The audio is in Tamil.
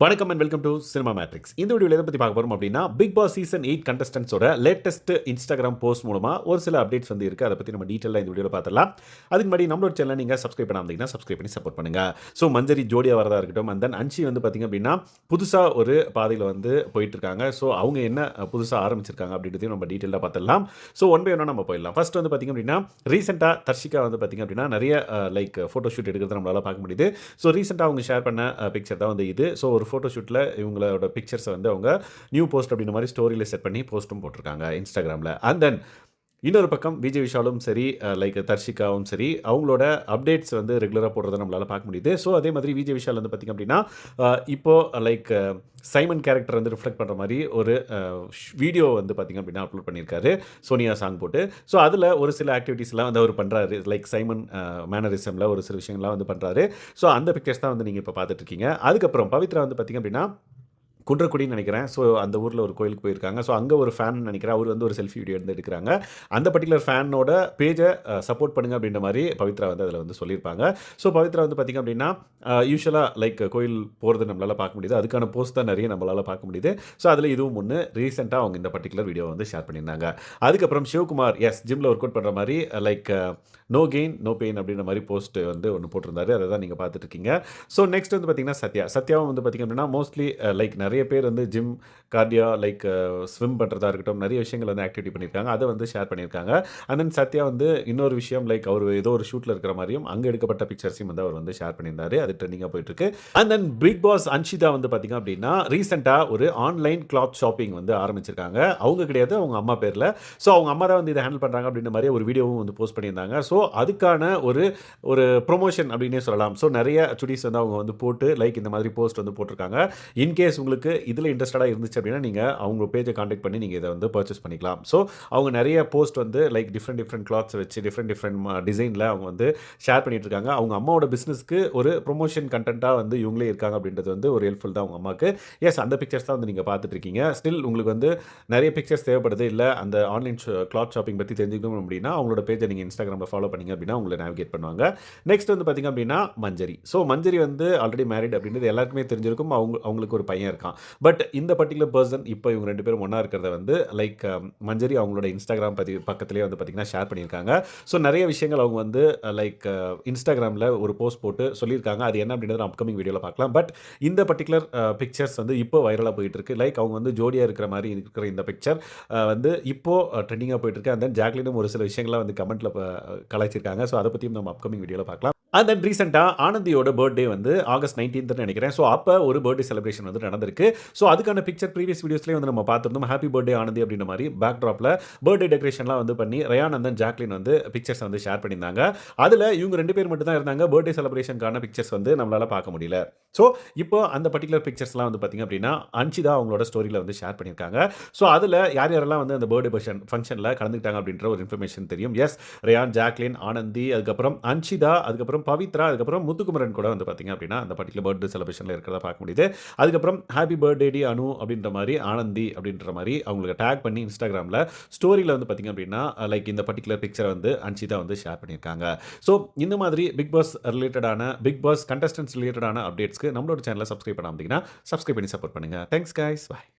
வணக்கம் and welcome to Cinema Matrix இந்த வீடியோவில் எதை பற்றி பார்க்க போகிறோம் அப்படின்னா பிக் பாஸ் சீசன் எயிட் கண்டஸ்டன்ஸோட லேட்டஸ்ட் இன்ஸ்டாகிராம் போஸ்ட் மூலமாக ஒரு சில அப்டேட்ஸ் வந்து இருக்குது அதை பற்றி நம்ம டீட்டெயிலாக இந்த வீடியோவில் பார்த்துலாம் அதுக்கு முன்னாடி நம்மளோட சேனல் நீங்கள் சப்ஸ்கிரைப் பண்ணாமீங்கன்னா சப்ஸ்கிரைப் பண்ணி சப்போர்ட் பண்ணுங்கள் ஸோ மஞ்சரி ஜோடியாக வரதாக இருக்கட்டும் அண்ட் தென் அன்ஷி வந்து பார்த்திங்க அப்படின்னா புதுசாக ஒரு பாதையில் வந்து போயிட்டுருக்காங்க. ஸோ அவங்க என்ன புதுசாக ஆரம்பிச்சிருக்காங்க அப்படின்றதையும் நம்ம டீட்டெயிலாக பார்த்துடலாம். ஸோ ஒன் பை ஒன்னாக நம்ம போயிடலாம். ஃபர்ஸ்ட் வந்து பார்த்திங்க அப்படின்னா ரீசெண்டாக தர்ஷிகா வந்து பார்த்திங்க அப்படின்னா நிறைய லைக் ஃபோட்டோ ஷூட் எடுக்கிறத நம்மளால் பார்க்க முடியுது. ஸோ ரீசெண்டாக அவங்க ஷேர் பண்ண பிக்சர் தான் வந்து இது. ஸோ ஒரு ஃபோட்டோஷூட்டில் இவங்களோட பிக்சர்ஸை வந்து அவங்க நியூ போஸ்ட் அப்படின்ற மாதிரி ஸ்டோரியில் செட் பண்ணி போஸ்ட்டும் போட்டிருக்காங்க இன்ஸ்டாகிராமில் அண்ட் தென் இன்னொரு பக்கம் விஜய் விஷாலும் சரி லைக் தர்ஷிகாவும் சரி அவங்களோட அப்டேட்ஸ் வந்து ரெகுலராக போடுறத நம்மளால் பார்க்க முடியுது. ஸோ அதே மாதிரி விஜய் விஷால் வந்து பார்த்திங்க அப்படின்னா இப்போது லைக் சைமன் கேரக்டர் வந்து ரிஃப்ளெக்ட் பண்ணுற மாதிரி ஒரு வீடியோ வந்து பார்த்திங்க அப்படின்னா அப்லோட் பண்ணியிருக்காரு. சோனியா சாங் போட்டு. ஸோ அதில் ஒரு சில ஆக்டிவிட்டீஸ்லாம் வந்து அவர் பண்ணுறாரு லைக் சைமன் மேனரிசமில் ஒரு சில விஷயங்கள்லாம் வந்து பண்ணுறாரு ஸோ அந்த பிக்சர்ஸ் தான் வந்து நீங்கள் இப்போ பார்த்துட்ருக்கீங்க அதுக்கப்புறம் பவித்ரா வந்து பார்த்திங்க அப்படின்னா குன்றக்குடின்னு நினைக்கிறேன். ஸோ அந்த ஊரில் ஒரு கோயிலுக்கு போயிருக்காங்க. ஸோ அங்கே ஒரு ஃபேன் நினைக்கிறேன். அவர் வந்து ஒரு செல்ஃபி வீடியோ எடுத்து எடுக்கிறாங்க அந்த பர்டிகுலர் ஃபேனோட பேஜை சப்போர்ட் பண்ணுங்க அப்படின்ற மாதிரி பவித்ரா வந்து அதில் வந்து சொல்லியிருப்பாங்க. ஸோ பவித்ரா வந்து பார்த்திங்க அப்படின்னா யூஸ்வலாக லைக் கோயில் போகிறது நம்மளால் பார்க்க முடியுது. அதுக்கான போஸ்ட் தான் நிறைய நம்மளால் பார்க்க முடியுது. ஸோ அதில் இதுவும் ஒன்று ரீசெண்டாக அவங்க இந்த பர்டிகுலர் வீடியோ வந்து ஷேர் பண்ணியிருந்தாங்க. அதுக்கப்புறம் சிவகுமார் எஸ் ஜிம்மில் ஒர்க் அவுட் பண்ணுற மாதிரி like no gain no pain அப்படின்ற மாதிரி போஸ்ட் வந்து ஒன்று போட்டிருந்தாரு. அதை தான் நீங்கள் பார்த்துட்டு இருக்கீங்க. ஸோ நெக்ஸ்ட் வந்து பார்த்தீங்கன்னா சத்யா. சத்யாவும் வந்து பார்த்திங்க அப்படின்னா மோஸ்ட்லி லைக் நிறைய பேர் வந்து ஜிம் கார்டியா லைக் ஸ்விம் பண்ணுறதா இருக்கட்டும் நிறைய விஷயங்கள் வந்து ஆக்டிவிட்டி பண்ணியிருக்காங்க. அதை வந்து ஷேர் பண்ணியிருக்காங்க. அண்ட் தென் சத்யா வந்து இன்னொரு விஷயம் லைக் அவர் ஏதோ ஒரு ஷூட்டில் இருக்கிற மாதிரியும் அங்கே எடுக்கப்பட்ட பிக்சர்ஸையும் வந்து அவர் வந்து ஷேர் பண்ணியிருந்தாரு. அது ட்ரெண்டிங்காக போயிட்டு இருக்கு. And then Bigg Boss Anshitha வந்து பார்த்திங்க அப்படின்னா ரீசெண்டாக ஒரு ஆன்லைன் கிளாத் ஷாப்பிங் வந்து ஆரம்பிச்சிருக்காங்க. அவங்க கிடையாது அவங்க அம்மா பேரில். ஸோ அவங்க அம்மா தான் வந்து இதை ஹேண்டில் பண்ணுறாங்க அப்படின்ற மாதிரி ஒரு வீடியோவும் வந்து போஸ்ட் பண்ணியிருந்தாங்க. ஸோ அதுக்கான ஒரு ஒரு ப்ரொமோஷன் அப்படின்னே சொல்லலாம். ஸோ நிறைய சுடிஸ் வந்து அவங்க வந்து போட்டு லைக் இந்த மாதிரி போஸ்ட் வந்து போட்டிருக்காங்க. இன்கேஸ் உங்களுக்கு இதில் இன்ட்ரெஸ்டடாக இருந்துச்சு அப்படின்னா நீங்கள் அவங்க பேஜை காண்டாக்ட் பண்ணி நீங்கள் இதை வந்து பர்ச்சேஸ் பண்ணிக்கலாம். ஸோ அவங்க நிறைய போஸ்ட் வந்து லைக் டிஃப்ரெண்ட் டிஃப்ரெண்ட் கிளாத்ஸ் வச்சு டிஃப்ரெண்ட் டிஃப்ரெண்ட் டிசைனில் அவங்க வந்து ஷேர் பண்ணிட்டு இருக்காங்க அவங்க அம்மாவோட பிஸ்னஸ்க்கு ஒரு ப்ரொமோஷன் கண்டென்ட்டாக வந்து இவங்களே இருக்காங்க அப்படின்றது வந்து ஒரு ஹெல்ப்ஃபுல் தான் அவங்க அம்மாவுக்கு எஸ் அந்த பிக்சர்ஸ் தான் வந்து நீங்கள் பார்த்துட்ருக்கீங்க ஸ்டில் உங்களுக்கு வந்து நிறைய பிக்சர்ஸ் தேவைப்படுது. இல்லை அந்த ஆன்லைன் கிளாத் ஷாப்பிங் பற்றி தெரிஞ்சுக்கணும் அப்படின்னா அவங்களோட பேஜை நீங்கள் இன்ஸ்டாகிராமில் ஃபாலோ பண்ணிங்க அப்படின்னா உங்களை நேவிகேட் பண்ணுவாங்க. நெக்ஸ்ட் வந்து பார்த்திங்க அப்படின்னா மஞ்சரி. ஸோ மஞ்சரி வந்து ஆல்ரெடி மேரிட் அப்படின்றது எல்லாருக்குமே தெரிஞ்சிருக்கும். அவங்க அவங்களுக்கு ஒரு பையன் இருக்கான். பட் இந்த பர்டிகுலர் பர்சன் இப்போ இவங்க ரெண்டு பேரும் ஒன்றா இருக்கிறத வந்து லைக் um, மஞ்சரி அவங்களோட இன்ஸ்டாகிராம் பதி பக்கத்துலேயே வந்து பார்த்திங்கன்னா ஷேர் பண்ணியிருக்காங்க. ஸோ நிறைய விஷயங்கள் அவங்க வந்து uh, uh, லைக் இன்ஸ்டாகிராமில் ஒரு போஸ்ட் போட்டு சொல்லியிருக்காங்க. அது என்ன அப்படின்றது அப்கமிங் வீடியோவில் பார்க்கலாம். பட் இந்த பர்டிகுலர் பிக்சர்ஸ் uh, வந்து இப்போ வைரலாக போயிட்டு இருக்கு லைக் அவங்க வந்து ஜோடியாக இருக்கிற மாதிரி இருக்கிற இந்த பிக்சர் வந்து இப்போ ட்ரெண்டிங்காக போயிட்டு இருக்கு அண்ட் தென் ஜாக்லினும் ஒரு சில விஷயங்களை வந்து கமெண்ட்டில் கலாய்ச்சிருக்காங்க. ஸோ அதை பற்றியும் நம்ம அப்கமிங் வீடியோவில் பார்க்கலாம். அண்ட் தென் ரீசெண்டாக ஆனந்தியோட பர்த்டே வந்து ஆகஸ்ட் நைன்டீன்த்னு நினைக்கிறேன். ஸோ அப்போ ஒரு பர்த்டே செலிப்ரேஷன் வந்து நடந்திருக்கு. ஸோ அதுக்கான பிக்சர் ப்ரீவியஸ் வீடியோஸ்லேயே வந்து நம்ம பார்த்துருந்தோம். ஹாப்பி பர்த்டே ஆனந்தி அப்படின்ற மாதிரி பேக் ட்ராப்பில் பர்த்டே டெக்கரேஷன்லாம் வந்து பண்ணி ரயானந்தன் ஜாக்லின் வந்து பிக்சர்ஸ் வந்து ஷேர் பண்ணியிருந்தாங்க. அதில் இவங்க ரெண்டு பேர் மட்டும் தான் இருந்தாங்க. பர்த்டே செலிப்ரேஷனுக்கான பிக்சர்ஸ் வந்து நம்மளால் பார்க்க முடியல. ஸோ இப்போ அந்த பர்டிகுலர் பிக்சர்ஸ்லாம் வந்து பார்த்திங்க அப்படின்னா அன்ஷிதா அவங்களோட ஸ்டோரியில் வந்து ஷேர் பண்ணியிருக்காங்க. ஸோ அதில் யார் யாரெல்லாம் வந்து அந்த பர்த்டே ஃபங்க்ஷன் ஃபங்க்ஷனில் கலந்துக்கிட்டாங்க அப்படின்ற ஒரு இன்ஃபர்மேஷன் தெரியும். எஸ் ரயான் ஜாக்லின் ஆனந்தி அதுக்கப்புறம் அன்ஷிதா அதுக்கப்புறம் பவித்ரா அதுக்கப்புறம் முத்துக்குமரன் கூட வந்து பார்த்திங்க அப்படின்னா அந்த பர்டிகுலர் பர்த்டே செலிப்ரேஷனில் இருக்கிறத பார்க்க முடியுது. அதுக்கப்புறம் ஹாப்பி பர்த்டே டி அனு அப்படின்ற மாதிரி ஆனந்தி அப்படின்ற மாதிரி அவங்களுக்கு டேக் பண்ணி இன்ஸ்டாகிராமில் ஸ்டோரியில் வந்து பார்த்திங்க அப்படின்னா லைக் இந்த பர்டிகுலர் பிக்சரை வந்து அன்ஷிதா வந்து ஷேர் பண்ணியிருக்காங்க. ஸோ இந்த மாதிரி பிக் பாஸ் ரிலேட்டடான பிக் பாஸ் கண்டஸ்டன்ஸ் ரிலேட்டடான அப்டேட்ஸ்க்கு நம்மளோட சேனலை சப்ஸ்கிரைப் பண்ணாமல் சப்ஸ்கிரைப் பண்ணி சப்போர்ட் பண்ணுங்கள் தேங்க்ஸ் கைஸ் பாய்